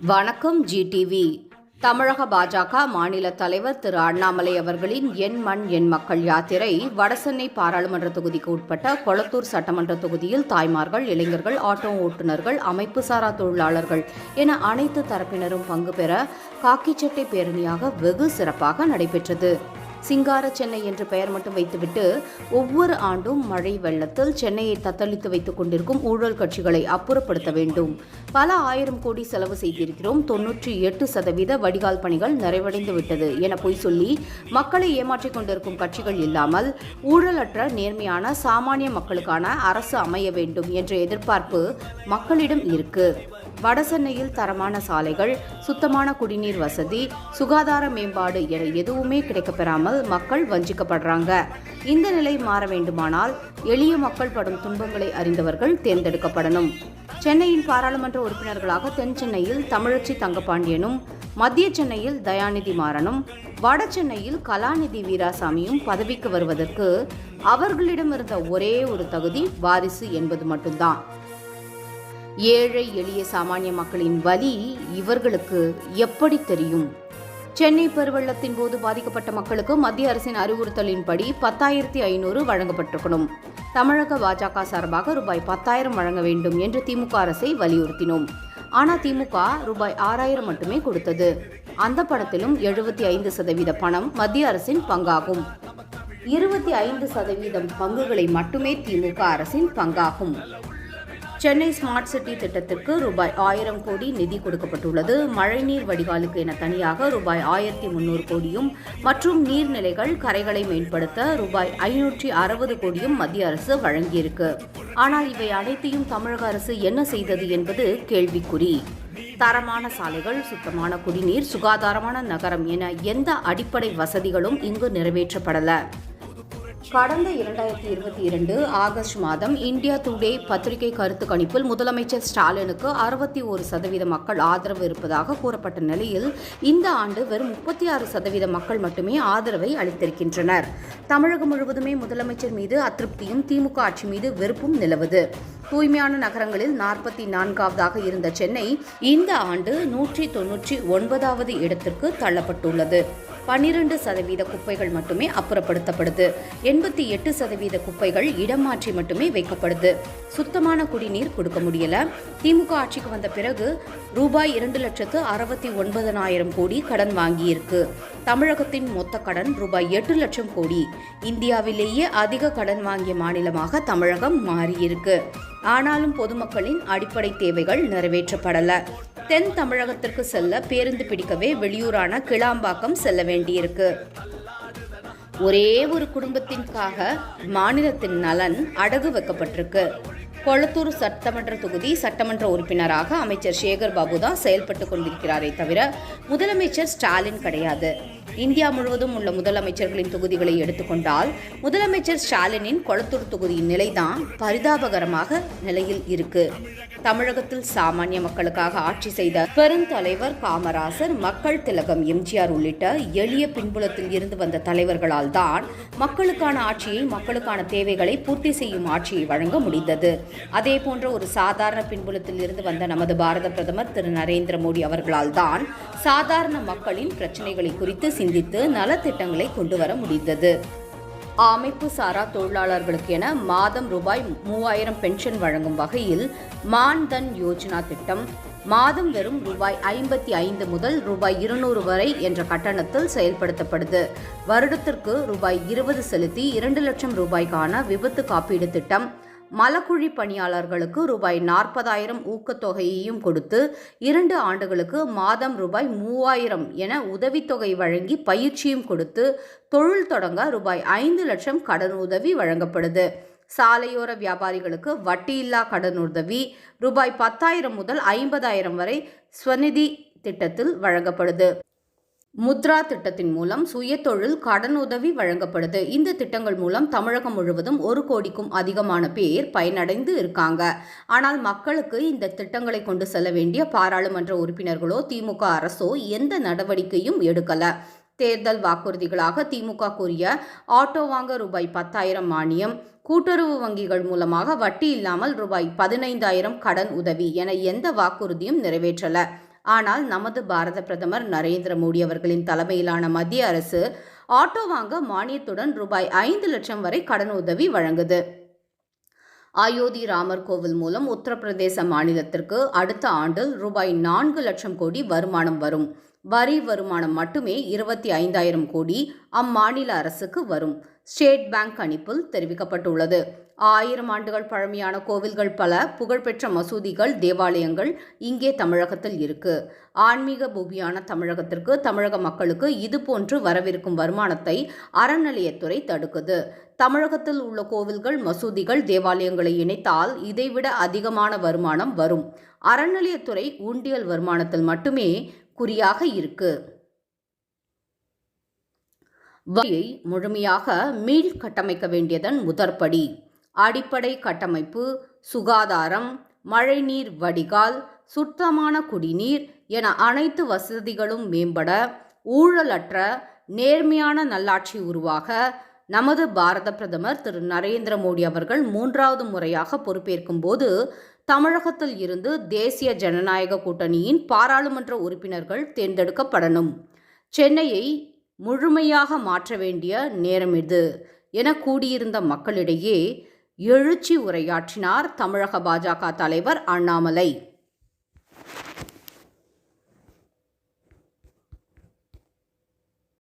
வணக்கம் ஜிடிவி தமிழக பாஜக மாநில தலைவர் திரு அண்ணாமலை அவர்களின் என் மண் என் மக்கள் யாத்திரை வடசென்னை பாராளுமன்ற தொகுதிக்கு உட்பட்ட கொளத்தூர் சட்டமன்ற தொகுதியில் தாய்மார்கள் இளைஞர்கள் ஆட்டோ ஓட்டுநர்கள் அமைப்பு சாரா தொழிலாளர்கள் என அனைத்து தரப்பினரும் பங்கு பெற காக்கிச்சட்டை பேரணியாக வெகு சிறப்பாக நடைபெற்றது. சிங்கார சென்னை என்று பெயர் மட்டும் வைத்துவிட்டு ஒவ்வொரு ஆண்டும் மழை வெள்ளத்தில் சென்னையை தத்தளித்து வைத்துக் கொண்டிருக்கும் ஊழல் கட்சிகளை அப்புறப்படுத்த வேண்டும். பல ஆயிரம் கோடி செலவு செய்திருக்கிறோம். தொன்னூற்றி எட்டு சதவீத வடிகால் பணிகள் நிறைவடைந்து விட்டது என பொய் சொல்லி மக்களை ஏமாற்றிக் கொண்டிருக்கும் கட்சிகள் இல்லாமல் ஊழலற்ற நேர்மையான சாமானிய மக்களுக்கான அரசு அமைய வேண்டும் என்ற எதிர்பார்ப்பு மக்களிடம் இருக்கு. வடசென்னையில் தரமான சாலைகள் சுத்தமான குடிநீர் வசதி சுகாதார மேம்பாடு என எதுவுமே கிடைக்கப்பெறாமல் மக்கள் வஞ்சிக்கப்படுறாங்க. இந்த நிலை மாற வேண்டுமானால் எளிய மக்கள் படும் துன்பங்களை அறிந்தவர்கள் தேர்ந்தெடுக்கப்படணும். சென்னையின் பாராளுமன்ற உறுப்பினர்களாக தென் சென்னையில் தமிழச்சி தங்கபாண்டியனும் மத்திய சென்னையில் தயாநிதி மாறனும் வட சென்னையில் கலாநிதி வீராசாமியும் பதவிக்கு வருவதற்கு அவர்களிடம் இருந்த ஒரே ஒரு தகுதி வாரிசு என்பது மட்டும்தான். ஏழை எளிய சாமானிய மக்களின் வலி இவர்களுக்கு எப்படி தெரியும்? சென்னை பெருவெள்ளத்தின் போது பாதிக்கப்பட்ட மக்களுக்கு மத்திய அரசின் அறிவுறுத்தலின்படி பத்தாயிரத்தி ஐநூறு வழங்கப்பட்டிருக்கணும். தமிழக பாஜக சார்பாக ரூபாய் பத்தாயிரம் வழங்க வேண்டும் என்று திமுக அரசை வலியுறுத்தினோம். ஆனால் திமுக ரூபாய் ஆறாயிரம் மட்டுமே கொடுத்தது. அந்த பணத்திலும் எழுபத்தி ஐந்து சதவீத பணம் மத்திய அரசின் பங்காகும். இருபத்தி ஐந்து சதவீதம் பங்குகளை மட்டுமே திமுக அரசின் பங்காகும். சென்னை ஸ்மார்ட் சிட்டி திட்டத்திற்கு ரூபாய் ஆயிரம் கோடி நிதி கொடுக்கப்பட்டுள்ளது. மழைநீர் வடிகாலுக்கு என தனியாக ரூபாய் ஆயிரத்தி முன்னூறு கோடியும் மற்றும் நீர்நிலைகள் கரைகளை மேம்படுத்த ரூபாய் ஐநூற்றி அறுபது கோடியும் மத்திய அரசு வழங்கியிருக்கு. ஆனால் இவை அனைத்தையும் தமிழக அரசு என்ன செய்தது என்பது கேள்விக்குறி. தரமான சாலைகள் சுத்தமான குடிநீர் சுகாதாரமான நகரம் என எந்த அடிப்படை வசதிகளும் இங்கு நிறைவேற்றப்படல. கடந்த இரண்டாயிரத்தி இருபத்தி இரண்டு ஆகஸ்ட் மாதம் இந்தியா டுடே பத்திரிகை கருத்து கணிப்பில் முதலமைச்சர் ஸ்டாலினுக்கு அறுபத்தி ஒரு சதவீத மக்கள் ஆதரவு இருப்பதாக கூறப்பட்ட நிலையில் இந்த ஆண்டு வெறும் முப்பத்தி ஆறு சதவீத மக்கள் மட்டுமே ஆதரவை அளித்திருக்கின்றனர். தமிழகம் முழுவதுமே முதலமைச்சர் மீது அதிருப்தியும் திமுக ஆட்சி மீது வெறுப்பும் நிலவுது. தூய்மையான நகரங்களில் நாற்பத்தி நான்காவதாக இருந்த சென்னை இந்த ஆண்டு நூற்றி தொன்னூற்றி ஒன்பதாவது இடத்திற்கு தள்ளப்பட்டுள்ளது. பன்னிரண்டு சதவீத குப்பைகள் மட்டுமே அப்புறப்படுத்தப்படுது. எண்பத்தி எட்டு சதவீத குப்பைகள் இடம் மாற்றி மட்டுமே வைக்கப்படுது. சுத்தமான குடிநீர் கொடுக்க முடியல. திமுக ஆட்சிக்கு வந்த பிறகு ரூபாய் இரண்டு லட்சத்து அறுபத்தி ஒன்பதனாயிரம் கோடி கடன் வாங்கியிருக்கு. தமிழகத்தின் மொத்த கடன் ரூபாய் எட்டு லட்சம் கோடி. இந்தியாவிலேயே அதிக கடன் வாங்கிய மாநிலமாக தமிழகம் மாறியிருக்கு. ஆனாலும் பொதுமக்களின் அடிப்படை தேவைகள் நிறைவேற்றப்படல. தென் தமிழகத்திற்கு செல்ல பேருந்து பிடிக்கவே வெளியூரான கிளாம்பாக்கம் செல்ல வேண்டியிருக்கு. ஒரே ஒரு குடும்பத்திற்காக மாநிலத்தின் நலன் அடகு வைக்கப்பட்டிருக்கு. கொளத்தூர் சட்டமன்ற தொகுதி சட்டமன்ற உறுப்பினராக அமைச்சர் சேகர் பாபு தான் செயல்பட்டு கொண்டிருக்கிறாரே தவிர முதலமைச்சர் ஸ்டாலின் கிடையாது. இந்தியா முழுவதும் உள்ள முதலமைச்சர்களின் தொகுதிகளை எடுத்துக்கொண்டால் முதலமைச்சர் ஸ்டாலினின் கொளத்தூர் தொகுதியின் நிலைதான் பரிதாபகரமாக நிலையில் இருக்கு. தமிழகத்தில் சாமானிய மக்களுக்காக ஆட்சி செய்த பெருந்தலைவர் காமராசர் மக்கள் திலகம் எம்ஜிஆர் உள்ளிட்ட எளிய பின்புலத்தில் இருந்து வந்த தலைவர்களால் தான் மக்களுக்கான ஆட்சியை மக்களுக்கான தேவைகளை பூர்த்தி செய்யும் ஆட்சியை வழங்க முடிந்தது. அதே போன்ற ஒரு சாதாரண பின்புலத்தில் இருந்து வந்த நமது பாரத பிரதமர் திரு நரேந்திர மோடி அவர்களால் தான் சாதாரண மக்களின் பிரச்சனைகளை குறித்து சிந்தித்து நலத்திட்டங்களை கொண்டு வர முடிந்தது. அமைப்பு சாரா தொழிலாளர்களுக்கு என மாதம் ரூபாய் மூவாயிரம் பென்ஷன் வழங்கும் வகையில் மான் தன் யோஜனா திட்டம் மாதம் வெறும் ரூபாய் ஐம்பத்தி ஐந்து முதல் ரூபாய் இருநூறு வரை என்ற கட்டணத்தில் செயல்படுத்தப்படுது. வருடத்திற்கு ரூபாய் இருபது செலுத்தி இரண்டு லட்சம் ரூபாய்க்கான விபத்து காப்பீடு திட்டம் மலக்குழி பணியாளர்களுக்கு ரூபாய் நாற்பதாயிரம் ஊக்கத்தொகையையும் கொடுத்து இரண்டு ஆண்டுகளுக்கு மாதம் ரூபாய் மூவாயிரம் என உதவித்தொகை வழங்கி பயிற்சியும் கொடுத்து தொழில் தொடங்க ரூபாய் ஐந்து லட்சம் கடனுதவி வழங்கப்படுது. சாலையோர வியாபாரிகளுக்கு வட்டியில்லா கடனுதவி ரூபாய் பத்தாயிரம் முதல் ஐம்பதாயிரம் வரை ஸ்வநிதி திட்டத்தில் வழங்கப்படுது. முத்ரா திட்டத்தின் மூலம் சுயதொழில் கடனுதவி வழங்கப்படுது. இந்த திட்டங்கள் மூலம் தமிழகம் முழுவதும் ஒரு கோடிக்கும் அதிகமான பேர் பயனடைந்து இருக்காங்க. ஆனால் மக்களுக்கு இந்த திட்டங்களை கொண்டு செல்ல வேண்டிய பாராளுமன்ற உறுப்பினர்களோ திமுக அரசோ எந்த நடவடிக்கையும் எடுக்கல. தேர்தல் வாக்குறுதிகளாக திமுக கூறிய ஆட்டோ வாங்க ரூபாய் பத்தாயிரம் மானியம் கூட்டுறவு வங்கிகள் மூலமாக வட்டி இல்லாமல் ரூபாய் பதினைந்தாயிரம் கடன் உதவி என எந்த வாக்குறுதியும் நிறைவேற்றல. ஆனால் நமது பாரத பிரதமர் நரேந்திர மோடி அவர்களின் தலைமையிலான மத்திய அரசு ஆட்டோ வாங்க மானியத்துடன் ரூபாய் ஐந்து லட்சம் வரை கடன் உதவி வழங்குது. அயோத்தி ராமர் கோவில் மூலம் உத்தரப்பிரதேச மாநிலத்திற்கு அடுத்த ஆண்டில் ரூபாய் நான்கு லட்சம் கோடி வருமானம் வரும். வரி வருமானம் மட்டுமே இருபத்தி ஐந்தாயிரம் கோடி அம்மாநில அரசுக்கு வரும். ஸ்டேட் பேங்க் கணிப்பில் தெரிவிக்கப்பட்டுள்ளது. ஆயிரம் ஆண்டுகள் பழமையான கோவில்கள் பல புகழ்பெற்ற மசூதிகள் தேவாலயங்கள் இங்கே தமிழகத்தில் இருக்கு. ஆன்மீக பூமியான தமிழகத்திற்கு தமிழக மக்களுக்கு இதுபோன்று வரவிருக்கும் வருமானத்தை அறநிலையத்துறை தடுக்குது. தமிழகத்தில் உள்ள கோவில்கள் மசூதிகள் தேவாலயங்களை இணைத்தால் இதைவிட அதிகமான வருமானம் வரும். அறநிலையத்துறை உண்டியல் வருமானத்தில் மட்டுமே குறியாக இருக்கு. வரியை முழுமையாக மீள் கட்டமைக்க வேண்டியதன் முதற்படி அடிப்படை கட்டமைப்பு சுகாதாரம் மழைநீர் வடிகால் சுத்தமான குடிநீர் என அனைத்து வசதிகளும் மேம்பட ஊழலற்ற நேர்மையான நல்லாட்சி உருவாக நமது பாரத பிரதமர் திரு. நரேந்திர மோடி அவர்கள் மூன்றாவது முறையாக பொறுப்பேற்கும் போது தமிழகத்தில் இருந்து தேசிய ஜனநாயக கூட்டணியின் பாராளுமன்ற உறுப்பினர்கள் தேர்ந்தெடுக்கப்படணும். சென்னையை முழுமையாக மாற்ற வேண்டிய நேரம் இது. என கூடியிருந்த மக்களிடையே எழுச்சி உரையாற்றினார் தமிழக பாஜக தலைவர் அண்ணாமலை.